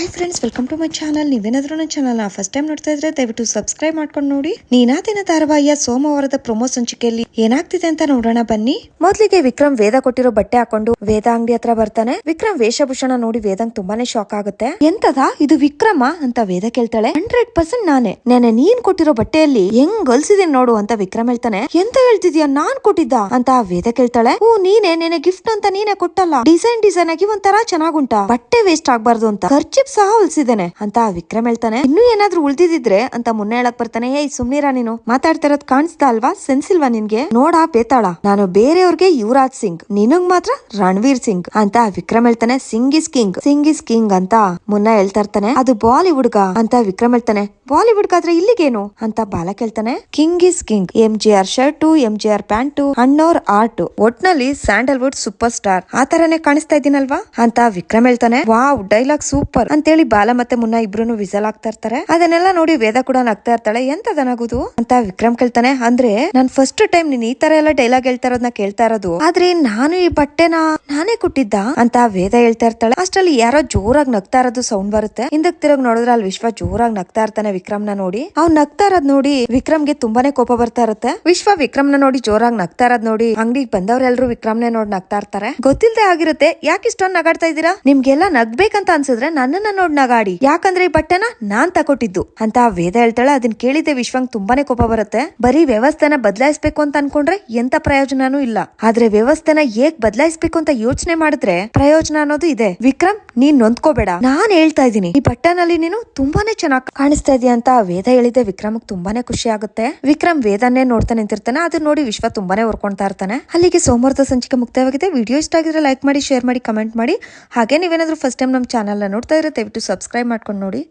Hi friends welcome to my channel ನೀವೇನಾದ್ರೂ ನನ್ನ ಚಾನಲ್ನ ಫಸ್ಟ್ ಟೈಮ್ ನೋಡ್ತಾ ಇದ್ರೆ ದಯವಿಟ್ಟು ಸಬ್ಸ್ಕ್ರೈಬ್ ಮಾಡ್ಕೊಂಡು ನೋಡಿ. ನೀನಾದಿನ ಧಾರಾವಾಹಿಯ ಸೋಮವಾರದ ಪ್ರೊಮೋ ಸಂಚಿಕೆಯಲ್ಲಿ ಏನಾಗ್ತಿದೆ ಅಂತ ನೋಡೋಣ ಬನ್ನಿ. ಮೊದ್ಲಿಗೆ ವಿಕ್ರಮ್ ವೇದ ಕೊಟ್ಟಿರೋ ಬಟ್ಟೆ ಹಾಕೊಂಡು ವೇದ ಅಂಗಡಿ ಹತ್ರ ಬರ್ತಾನೆ. ವಿಕ್ರಮ್ ವೇಷಭೂಷಣ ನೋಡಿ ವೇದಂಗ್ ತುಂಬಾನೇ ಶಾಕ್ ಆಗುತ್ತೆ. ಎಂತದ? ಇದು ವಿಕ್ರಮ ಅಂತ ವೇದ ಕೇಳ್ತಾಳೆ. ಹಂಡ್ರೆಡ್ ಪರ್ಸೆಂಟ್ ನಾನೇ. ನೆನೆ ನೀನ್ ಕೊಟ್ಟಿರೋ ಬಟ್ಟೆಯಲ್ಲಿ ಹೆಂಗ್ ಗಲ್ಸಿದೀನಿ ನೋಡು ಅಂತ ವಿಕ್ರಮ್ ಹೇಳ್ತಾನೆ. ಎಂತ ಹೇಳ್ತಿದ್ಯಾ? ನಾನ್ ಕೊಟ್ಟಿದ್ದ ಅಂತ ವೇದ ಕೇಳ್ತಾಳೆ. ಓ, ನೀನೆ ನೆನೆ ಗಿಫ್ಟ್ ಅಂತ ನೀನೆ ಕೊಟ್ಟಲ್ಲ. ಡಿಸೈನ್ ಡಿಸೈನ್ ಆಗಿ ಒಂಥರ ಚೆನ್ನಾಗುಂಟ ಬಟ್ಟೆ ವೇಸ್ಟ್ ಆಗ್ಬಾರ್ದು ಅಂತ. ಖರ್ಚಿಪ್ ಸಹ ಉಳಿಸಿದ್ದೇನೆ. ಅಂತ ವಿಕ್ರಮ್ ಹೇಳ್ತಾನೆ. ಇನ್ನೂ ಏನಾದ್ರೂ ಉಳ್ದಿದ್ರೆ ಅಂತ ಮುನ್ನೆ ಹೇಳಕ್ ಬರ್ತಾನೆ. ಏಯ್, ಸುಮ್ನಿರಾ ನೀನು. ಮಾತಾಡ್ತಾ ಇರೋದ್ ಕಾಣಿಸ್ತಾ ಅಲ್ವಾ? ಸೆನ್ಸಿಲ್ವಾ ನಿನ್ಗೆ? ನೋಡಾ, ಬೇತಾಳ. ನಾನು ಬೇರೆಯವ್ರಿಗೆ ಯುವರಾಜ್ ಸಿಂಗ್. ನಿನಗ್ ಮಾತ್ರ ರಣವೀರ್ ಸಿಂಗ್ ಅಂತ ವಿಕ್ರಮ್ ಹೇಳ್ತಾನೆ. Singh is king Singh is king ಅಂತ ಮುನ್ನ ಹೇಳ್ತಾ ಇರ್ತಾನೆ. ಅದು ಬಾಲಿವುಡ್ ಗ ಅಂತ ವಿಕ್ರಮ್ ಹೇಳ್ತಾನೆ. ಬಾಲಿವುಡ್ ಆದ್ರೆ ಇಲ್ಲಿಗೇನು? ಅಂತ ಬಾಲ ಕೇಳ್ತಾನೆ. King is king M G R shirt M G R pant ಅಣ್ಣೋರ್ art ಒಟ್ನಲ್ಲಿ ಸ್ಯಾಂಡಲ್ವುಡ್ ಸೂಪರ್ ಸ್ಟಾರ್ ಆ ತರನೇ ಕಾಣಿಸ್ತಾ ಇದೀನಲ್ವಾ ಅಂತ ವಿಕ್ರಮ್ ಹೇಳ್ತಾನೆ. ವಾವ್ ಡೈಲಾಗ್ ಸೂಪರ್ ಅಂತೇಳಿ ಬಾಲ ಮತ್ತೆ ಮುನ್ನ ಇಬ್ರು ವಿಸಲ್ ಆಗ್ತಾ ಇರ್ತಾರೆ. ಅದನ್ನೆಲ್ಲ ನೋಡಿ ವೇದ ಕೂಡ ನಗ್ತಾ ಇರ್ತಾಳೆ. ಎಂತದನಾಗುದು? ಅಂತ ವಿಕ್ರಮ್ ಕೇಳ್ತಾನೆ. ಅಂದ್ರೆ ನಾನ್ ಫಸ್ಟ್ ಟೈಮ್ ನೀನ್ ಈ ತರ ಎಲ್ಲ ಡೈಲಾಗ್ ಹೇಳ್ತಾ ಇರೋದನ್ನ ಕೇಳ್ತಾ ಇರೋದು. ಆದ್ರೆ ನಾನು ಈ ಬಟ್ಟೆನ ನಾನೇ ಕೊಟ್ಟಿದ್ದ ಅಂತ ವೇದ ಹೇಳ್ತಾ ಇರ್ತಾಳೆ. ಅಷ್ಟ್ರಲ್ಲಿ ಯಾರೋ ಜೋರಾಗಿ ನಗ್ತಾ ಇರೋದು ಸೌಂಡ್ ಬರುತ್ತೆ. ಹಿಂದಕ್ ತಿರುಗ್ ನೋಡಿದ್ರೆ ಅಲ್ಲಿ ವಿಶ್ವ ಜೋರಾಗಿ ನಗ್ತಾ ಇರ್ತಾನೆ ವಿಕ್ರಮ್ನ ನೋಡಿ. ಅವ್ನ್ ನಗ್ತಾ ಇರೋದ್ ನೋಡಿ ವಿಕ್ರಮ್ಗೆ ತುಂಬಾನೇ ಕೋಪ ಬರ್ತಾ ಇರುತ್ತೆ. ವಿಶ್ವ ವಿಕ್ರಮ್ನ ನೋಡಿ ಜೋರಾಗಿ ನಗ್ತಾ ಇರೋದ್ ನೋಡಿ ಅಂಗಡಿಗೆ ಬಂದವರೆಲ್ಲರೂ ವಿಕ್ರಮ್ನೇ ನೋಡಿ ನಗ್ತಾ ಇರ್ತಾರೆ. ಗೊತ್ತಿಲ್ಲದೆ ಆಗಿರುತ್ತೆ. ಯಾಕೆ ಇಷ್ಟೊಂದು ನಗಾಡ್ತಾ ಇದ್ದೀರಾ? ನಿಮ್ಗೆಲ್ಲ ನಗ್ಬೇಕಂತ ಅನ್ಸಿದ್ರೆ ನನ್ನನ್ನ ನೋಡ್ ನಗಾಡಿ. ಯಾಕಂದ್ರೆ ಈ ಬಟ್ಟೆನ ನಾನ್ ತಕೊಟ್ಟಿದ್ದು ಅಂತ ವೇದ ಹೇಳ್ತಾಳೆ ಅದನ್ನ ಕೇಳಿದ್ದೆ ವಿಶ್ವಂಗ್ ತುಂಬಾನೇ ಕೋಪ ಬರುತ್ತೆ. ಬರೀ ವ್ಯವಸ್ಥೆನ ಬದಲಾಯಿಸಬೇಕು ಅಂತ ಅನ್ಕೊಂಡ್ರೆ ಎಂತ ಪ್ರಯೋಜನನೂ ಇಲ್ಲ. ಆದ್ರೆ ವ್ಯವಸ್ಥೆನ ಹೇಗ್ ಬದಲಾಯಿಸಬೇಕು ಅಂತ ಯೋಚನೆ ಮಾಡಿದ್ರೆ ಪ್ರಯೋಜನ ಅನ್ನೋದು ಇದೆ. ವಿಕ್ರಮ್ ನೀನ್ ನೊಂದ್ಕೋಬೇಡ. ನಾನ್ ಹೇಳ್ತಾ ಇದ್ದೀನಿ, ಈ ಬಟ್ಟನಲ್ಲಿ ನೀನು ತುಂಬಾನೇ ಚೆನ್ನಾಗಿ ಕಾಣಿಸ್ತಾ ಇದೀಯ ಅಂತ ವೇದ ಹೇಳಿದೆ ವಿಕ್ರಮಕ್ ತುಂಬಾನೇ ಖುಷಿ ಆಗುತ್ತೆ. ವಿಕ್ರಮ್ ವೇದನ್ನೇ ನೋಡ್ತಾ ನಿಂತಿರ್ತಾನೆ, ಅದನ್ನ ನೋಡಿ ವಿಶ್ವ ತುಂಬಾನೇ ಹೊರ್ಕೊಂತಾ ಇರ್ತಾನೆ. ಅಲ್ಲಿಗೆ ಸೋಮವಾರದ ಸಂಚಿಕೆ ಮುಕ್ತಾಯವಾಗಿದೆ. ವಿಡಿಯೋ ಇಷ್ಟ ಆಗಿದ್ರೆ ಲೈಕ್ ಮಾಡಿ, ಶೇರ್ ಮಾಡಿ, ಕಮೆಂಟ್ ಮಾಡಿ. ಹಾಗೆ ನೀವೇನಾದ್ರೂ ಫಸ್ಟ್ ಟೈಮ್ ನಮ್ಮ ಚಾನಲ್ ನೋಡ್ತಾ ಇದ್ರೆ ದಯವಿಟ್ಟು ಸಬ್ಸ್ಕ್ರೈಬ್ ಮಾಡ್ಕೊಂಡು ನೋಡಿ.